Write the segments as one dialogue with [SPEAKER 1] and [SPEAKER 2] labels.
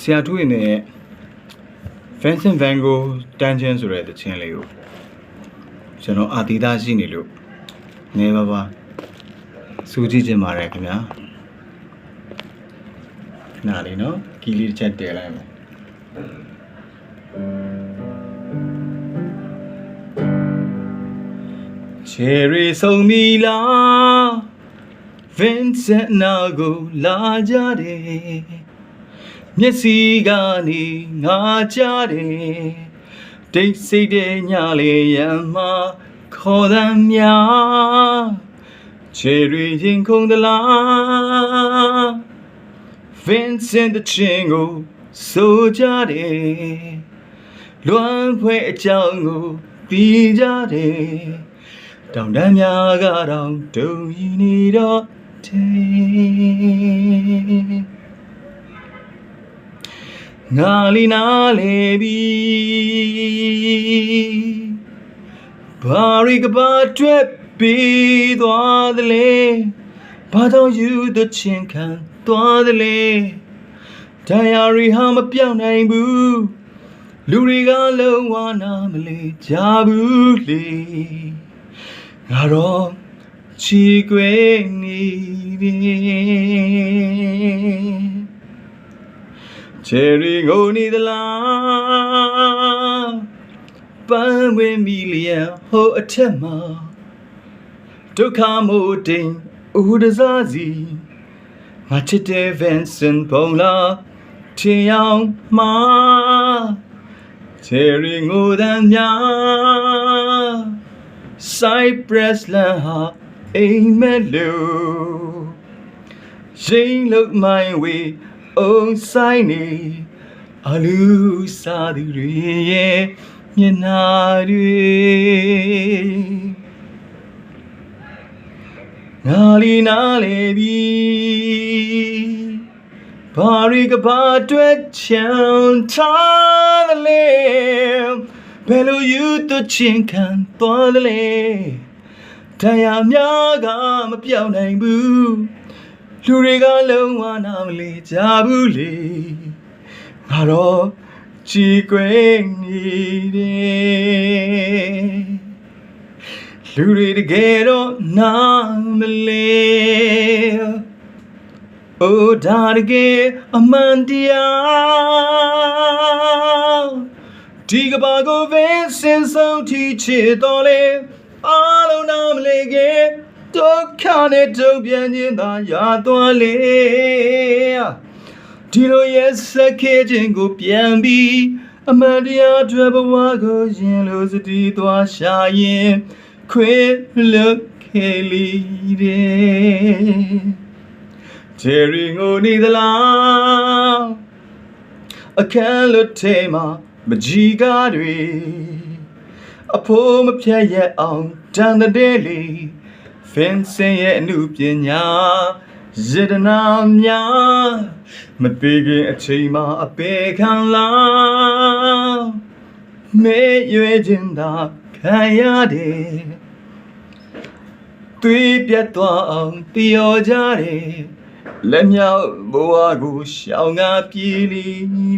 [SPEAKER 1] ဆရာထွေးနဲ့ Vincent Van Gogh တန်းချင်းဆိုတဲ့တခြင်းလေးကိုကျွန်တော်အာတီသားရှိနေလို့နေပါပါစူးကြည့်ချင်ပါတယ်ခင်ဗျာခဏလေးနော်ကီးလေးတစ်ချက်တည်လိုက်မယ်ချယ်ရီဆုံးမီလာ Vincent နာကိုလာကြတယ် မျက်စိကနေငါကြတယ်တိတ်ဆိတ်တဲ့ညလေးရမ်းမှာခေါ်သမ်းများချယ်ရီရင်ခုန်သလား Vincent the chingo ဆိုကြတယ်လွမ်းဖွဲ့အကြောင်းကိုပြီးကြတယ်တောင်တန်းများကတော့တုံရီနေတော့တယ် ငါလီနာလေပြီဘာရီကပါတွက်ပြီးသွားသလဲဘာတော့ယူသချင်းခံသွားသလဲတရားရီဟာမပြောင်းနိုင်ဘူးလူတွေကလုံးဝနာမလဲကြဘူးလေငါတော့ချီကွယ်နေပြီ ချယ်ရီကိုနေသလားပန်းဝင်မီလျံဟိုအထက်မှာဒုက္ခမို့တိမ်ဦးဒစားစီငါချစ်တဲ့ Vincent ပုံလားထင်အောင်မှာ Cherry ငိုတမ်းများ Cypress လမ်းဟာအိမ်မက်လို့ရိမ့်လို့မိုင်းဝေ အုံဆိုင်နေအလူစားသူတွေရဲ့မျက်နှာတွေငါလီနာလေပြီဘာရီကဘာတွက်ချန်ထားတယ်လေဘယ်လိုယူတချင်းခံသွားတယ်လေတရားများကမပြောင်းနိုင်ဘူး လူတွေကလုံးဝနာမလီကြဘူးလေငါတော့ကြည်ကွယ်နေတယ်လူတွေတကယ်တော့နာမလဲအိုဒါတကယ်အမှန်တရားဒီကဘာကိုပဲစင်ဆုံးထီချစ်တော်လေအားလုံးနာမလေခဲ့ ဒုက္ခနဲ့ဒုက္ပြန်ခြင်းသာရသွားလေဒီလိုရဲ့စက်ခဲခြင်းကိုပြန်ပြီးအမှန်တရားအတွက်ဘဝကိုရင်လို့စတီးသွားရှာရင်ခွေလွတ်ခဲလီတဲ့ဂျယ်ရီငိုနေသလားအခန်းလွတ်ထဲမှာမကြီးကားတွေအဖိုးမဖြတ်ရက်အောင်တန်တဲ့လေ ဖင်စင်ရဲ့အမှုပညာယတနာများမသေးခင်အချိန်မှာအပေခံလားမေရွေခြင်းသာခံရတယ်သွေးပြတ်သွားအောင်တည်ရောကြတယ်လက်မြောက်ဘဝကိုရှောင်ငါပြေးလီ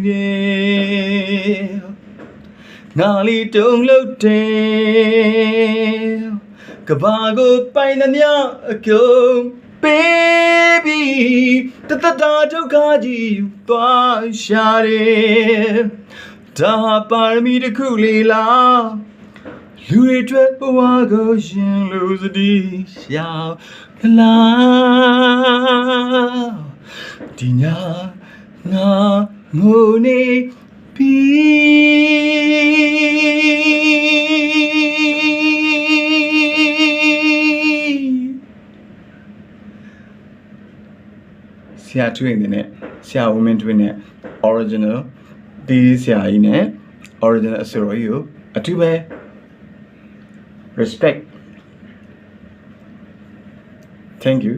[SPEAKER 1] တယ် ငါလီတုံလို့တယ်ကဘာကိုပိုင်သမျှအကုန်ပေးပြီးတတတာဒုက္ခကြီးယူသွားရှာတယ်ဒါပါရမီတစ်ခုလေးလားလူတွေအတွက်ဘဝကိုရှင်လို့စတီးရှောင်လာဒီညာငါငိုနေပြီ ရာထွေးအနေနဲ့ဆရာဝင်းမင်းထွေးနဲ့ original ဒီဆရာကြီးနဲ့ original အစရောကြီးကိုအတူပဲ respect. Thank you.